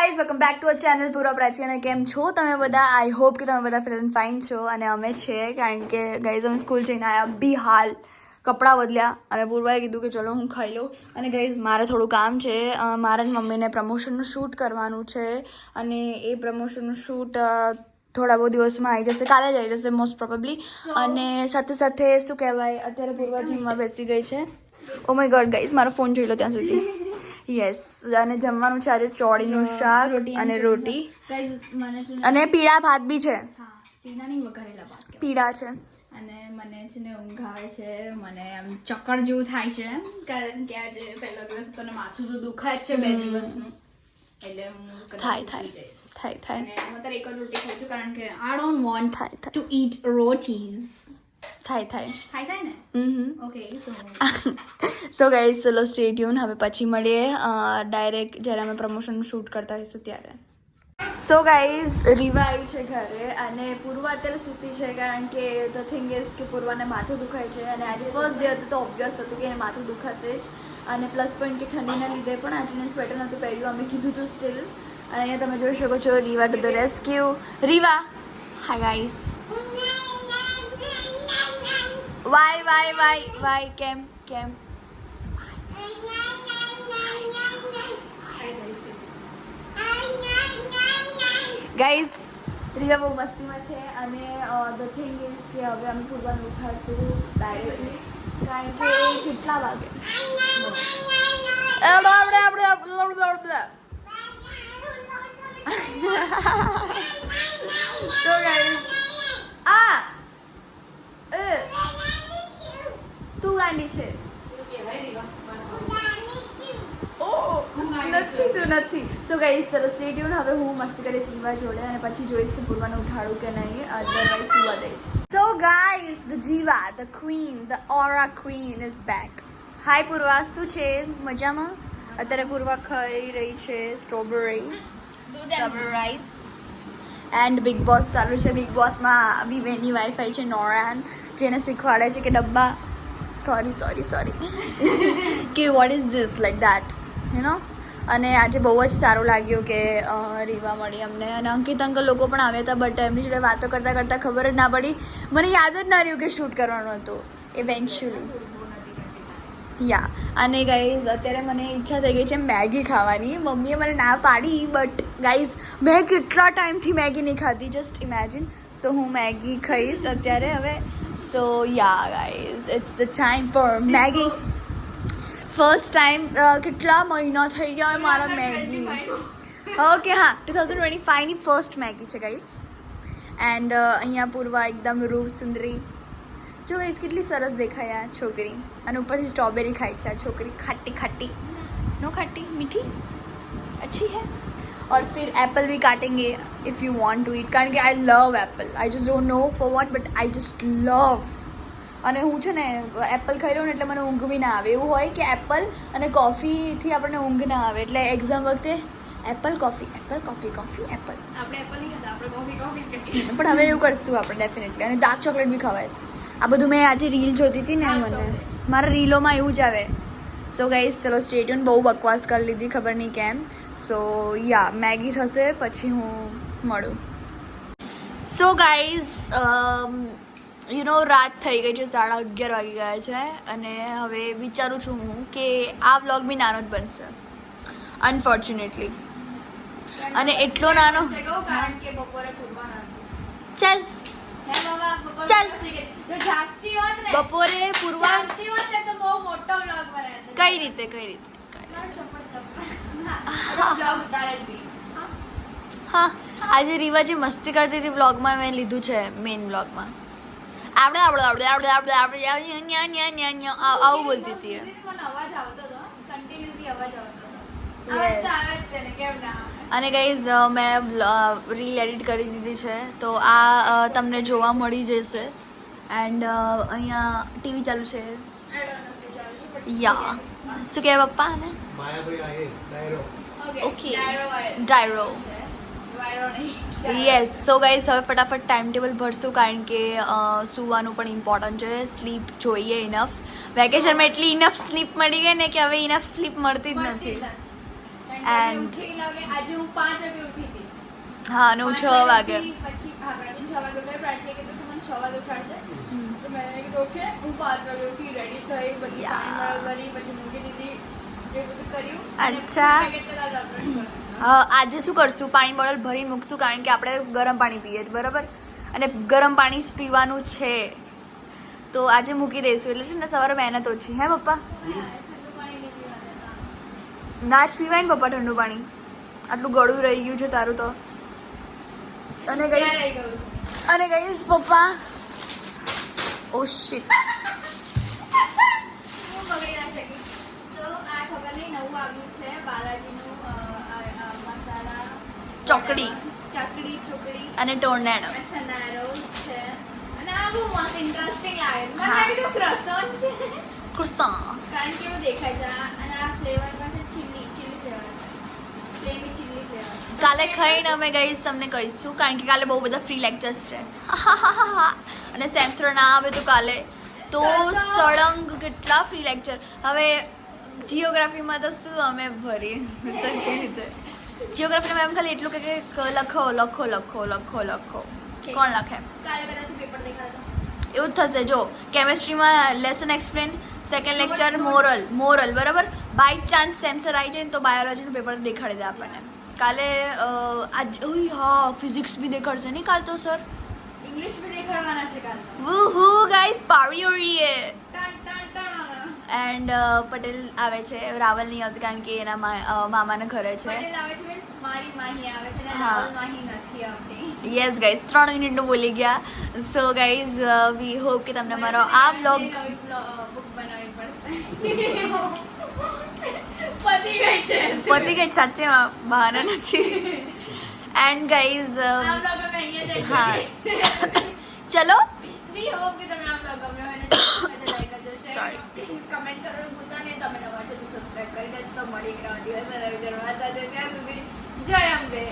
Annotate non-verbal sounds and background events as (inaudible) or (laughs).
Guys welcome back to our channel પૂરા પ્રાચી અને કેમ છો તમે બધા? આઈ હોપ કે તમે બધા ફિલ્મ ફાઇન છો અને અમે છે કારણ કે ગાઈઝ અમે સ્કૂલ જઈને આવ્યા બી હાલ કપડાં બદલ્યા અને પૂર્વાએ કીધું કે ચલો હું ખાઈ લઉં. અને ગાઈઝ મારે થોડું કામ છે. મારા મમ્મીને પ્રમોશનનું શૂટ કરવાનું છે અને એ પ્રમોશનનું શૂટ થોડા બહુ દિવસમાં આવી જશે. કાલે જ આવી જશે મોસ્ટ પ્રોબેબલી અને સાથે સાથે શું કહેવાય? અત્યારે પૂર્વા જીમમાં બેસી ગઈ છે. ઓ માય ગોડ ગાઈઝ મારો ફોન જોઈ લો ત્યાં સુધી. યસ અને જમવાનું છે આજે ચોળીનું શાક અને રોટી. અને પીળા ભાત બી છે. પીળા છે. અને મને છે ને ઊંઘ આવે છે મને આમ ચક્કર જેવું થાય છે કારણ કે આજે પહેલો દિવસ તને માથું તો દુખાય છે બે દિવસનું. એટલે હું થાય થાય. થાય થાય. હું અત્યારે એક જ રોટી ખાઉં છું કારણ કે આઈ ડોન્ટ વોન્ટ થાય થાય. ટુ ઈટ રોટીઝ થાય થાય. થાય થાય ને? હમ ઓકે સો (laughs) સો ગાઈઝ ચલો સ્ટે ટ્યુન હવે પછી મળીએ ડાયરેક્ટ જ્યારે અમે પ્રમોશન શૂટ કરતા હોઈશું ત્યારે. સો ગાઈઝ રીવા આવી છે ઘરે અને પૂર્વા અત્યારે સૂતી છે કારણ કે ધ થિંગ ઇઝ કે પૂર્વાને માથું દુખાય છે અને આજે ફર્સ્ટ ડે હતું તો ઓબ્વિયસ હતું કે એને માથું દુખાશે જ. અને પ્લસ પોઈન્ટ કે ઠંડીના લીધે પણ આજે સ્વેટર નહોતું પહેર્યું. અમે કીધું હતું સ્ટીલ અને અહીંયા તમે જોઈ શકો છો Riva to the rescue Riva! Hi guys why why why why કેમ કેમ? ગાઈઝ રિયા બહુ મસ્તીમાં છે અને ધ થિંગ ઇઝ કે હવે અમે પૂર્વાનું ઉઠાડશું ડાયરેક્ટલી કારણ કે કેટલા વાગે આપણે આપણે આપણે So આ તું ગાંડી છે નથી. સો ગાઈસ ચલો સ્ટેડિયમ હવે હું મસ્તી કરીશ રીવા જોડે અને પછી જોઈશ કે પૂર્વાનું ઉઠાડું કે નહીં. અદરવાઇઝ સુવા દઈશ so guys the Jiva the queen the aura queen is back hi Purva શું છે? મજામાં? અત્યારે પૂર્વા ખાઈ રહી છે strawberry strawberry rice and Big Boss ચાલુ છે. બિગ બોસમાં વિવેની વાઈફાઈ છે નોરાન જેને શીખવાડે છે કે ડબ્બા. સોરી સોરી સોરી કે what is this like that you know અને આજે બહુ જ સારું લાગ્યું કે રીવા મળી અમને. અને અંકિત અંકલ લોકો પણ આવ્યા હતા બટ એમની જોડે વાતો કરતાં કરતાં ખબર જ ના પડી. મને યાદ જ ના રહ્યું કે શૂટ કરવાનું હતું ઇવેન્ચ્યુઅલી યા અને ગાઈઝ અત્યારે મને ઈચ્છા થઈ ગઈ છે મેગી ખાવાની. મમ્મીએ મને ના પાડી બટ ગાઈઝ મેં કેટલા ટાઈમથી મેગી નહીં ખાધી જસ્ટ ઇમેજિન સો હું મેગી ખાઈશ અત્યારે હવે. So ya guys it's the time for Maggi first time કેટલા મહિના થઈ ગયા હોય મારા મેગી ઓકે હા two thousand twenty ફાઇવની first Maggi છે ગાઈઝ એન્ડ અહીંયા પૂર્વા એકદમ રૂપ સુંદરી જો ગાઈઝ કેટલી સરસ દેખાય આ છોકરી અને ઉપરથી સ્ટ્રોબેરી ખાય છે આ છોકરી ખાટી ખાટી નો ખાટી મીઠી अच्छी है और फिर एप्पल भी काटेंगे if you want to eat કારણ કે I love apple I just don't know for what but I just love અને હું છે ને એપલ ખાઈ લઉં ને એટલે મને ઊંઘ બી ના આવે. એવું હોય કે એપલ અને કોફીથી આપણને ઊંઘ ના આવે. એટલે એક્ઝામ વખતે apple coffee apple coffee coffee apple આપણે એપલ નહીં ખાતા આપણે કોફી કોફી પણ હવે એવું કરશું આપણે ડેફિનેટલી અને ડાર્ક ચોકલેટ બી ખવાય. આ બધું મેં આજે રીલ જોતી હતી ને મને. મારા રીલોમાં એવું જ આવે. સો ગાઈઝ ચલો સ્ટેડિયમ બહુ બકવાસ કરી લીધી ખબર નહીં કેમ. સો યા મેગી થશે પછી હું મળું. સો ગાઈઝ યુ નો રાત થઈ ગઈ છે સાડા અગિયાર વાગી ગયા છે અને હવે વિચારું છું હું કે આ વ્લોગ બી નાનો જ બનશે અનફોર્ચ્યુનેટલી અને એટલો નાનો કારણ કે બપોરે ચાલ. ચાલ. બપોરે પૂર્વા. કઈ રીતે કઈ રીતે. હા, આજે રીવા જે મસ્તી કરતી હતી વ્લોગમાં મેં લીધું છે મેઇન વ્લોગમાં આપણે આપણે આપણે આપણે આપણે આપણે ન્યા ન્યા ન્યા ન્યા આવું બોલતી હતી. અવાજ આવતો હતો કન્ટિન્યુઅસલી અવાજ આવતો? અને ગાઈઝ મેં રીલ એડિટ કરી દીધી છે તો આ તમને જોવા મળી જશે એન્ડ અહીંયા ટીવી ચાલુ છે યા શું કહેવાય પપ્પા ને ઓકે ડાયરો યસ સો ગાઈઝ હવે ફટાફટ ટાઈમ ટેબલ ભરશું કારણ કે અ, સૂવાનું પણ ઇમ્પોર્ટન્ટ છે. સ્લીપ જોઈએ ઇનફ વેકેશનમાં એટલી ઇનફ સ્લીપ મળી ગઈ ને કે હવે ઇનફ સ્લીપ મળતી જ મળતી નથી જ નથી. And- ઉઠી લાગે આજે હું પાંચ વાગે ઉઠી હતી. હા અને હું છ પાંચ વાગે. ઉઠી, પછી હા પ્રાચીન છ વાગે ઉઠાડી પ્રાચીને કીધું કે મને છ વાગે ઉઠાડશે તો મેં કીધું ઓકે હું પાંચ વાગે ઉઠી રેડી થઈ પછી Yeah. પાણી ભરી પછી મૂકી દીધી એ બધું કર્યું. અને અચ્છા. આજે શું કરશું? પાણી બોટલ ભરીને મૂકશું કારણ કે આપણે ગરમ પાણી પીએ બરાબર? અને ગરમ પાણી જ પીવાનું છે. તો આજે મૂકી દઈશું એટલે છે ને સવારે મહેનત ઓછી હે પપ્પા. ના જ પીવાય ને પપ્પા ઠંડુ પાણી? આટલું ગળું રહી ગયું છે તારું તો. અને રહી અને ગઈશ પપ્પા? Oh shit. નવું આવ્યું છે બાલાજીનું ચોકડી. ચકડી ચોકડી. અને ટોર્નેડો છે. અને આ બહુ મસ્ત ઇન્ટરેસ્ટિંગ લાગે. મને. લાગે છે croissant છે. croissant. કારણ કે એવું દેખાય છે. અને આ ફ્લેવર પણ છે ચીલી ચીલી ફ્લેવર કાલે ખાઈને અમે ગઈશ તમને કહીશું કારણ કે કાલે બહુ બધા ફ્રી લેક્ચર્સ છે. (laughs) અને સેમસ્ટર ના આવે તો કાલે. તો સળંગ કેટલા ફ્રી લેક્ચર હવે જીઓગ્રાફીમાં તો શું અમે ભરીએ? (laughs) સરખી રીતે? જીઓગ્રાફીમાં એમ ખાલી એટલું કે કે લખો લખો લખો લખો લખો. કોણ લખે? એવું જ થશે. જો કેમેસ્ટ્રીમાં lesson explain second lecture moral moral બરાબર? બાય ચાન્સ સેમસર આવી જાય ને તો બાયોલોજીનું પેપર દેખાડી દે આપણને. કાલે આજ ઓય હા ફિઝિક્સ બી દેખાડશે નહીં કાલ તો સર ઇંગ્લિશ બી દેખાડવાના છે કાલ વૂ હુ ગાઈસ પાડી એન્ડ પટેલ આવે છે રાવલ નહીં આવતી કારણ કે એના મામાના ઘરે છે. યસ ગાઈઝ ત્રણ મિનિટનું બોલી ગયા. સો ગાઈઝ વી હોપ કે તમને મારો આ બ્લોગ પતી ગઈ છે. પતી ગઈ સાચે બહાના નથી. એન્ડ ગાઈઝ હા. ચલો. We hope કે તમને આ બ્લોગ ગમ્યો હોય comment કરવાનું ભૂલતા નહીં. તમે નવા છો તો સબસ્ક્રાઇબ કરી દેજો. તો મળી એક નવા દિવસ અને વિચારવા સાથે. ત્યાં સુધી જય અંબે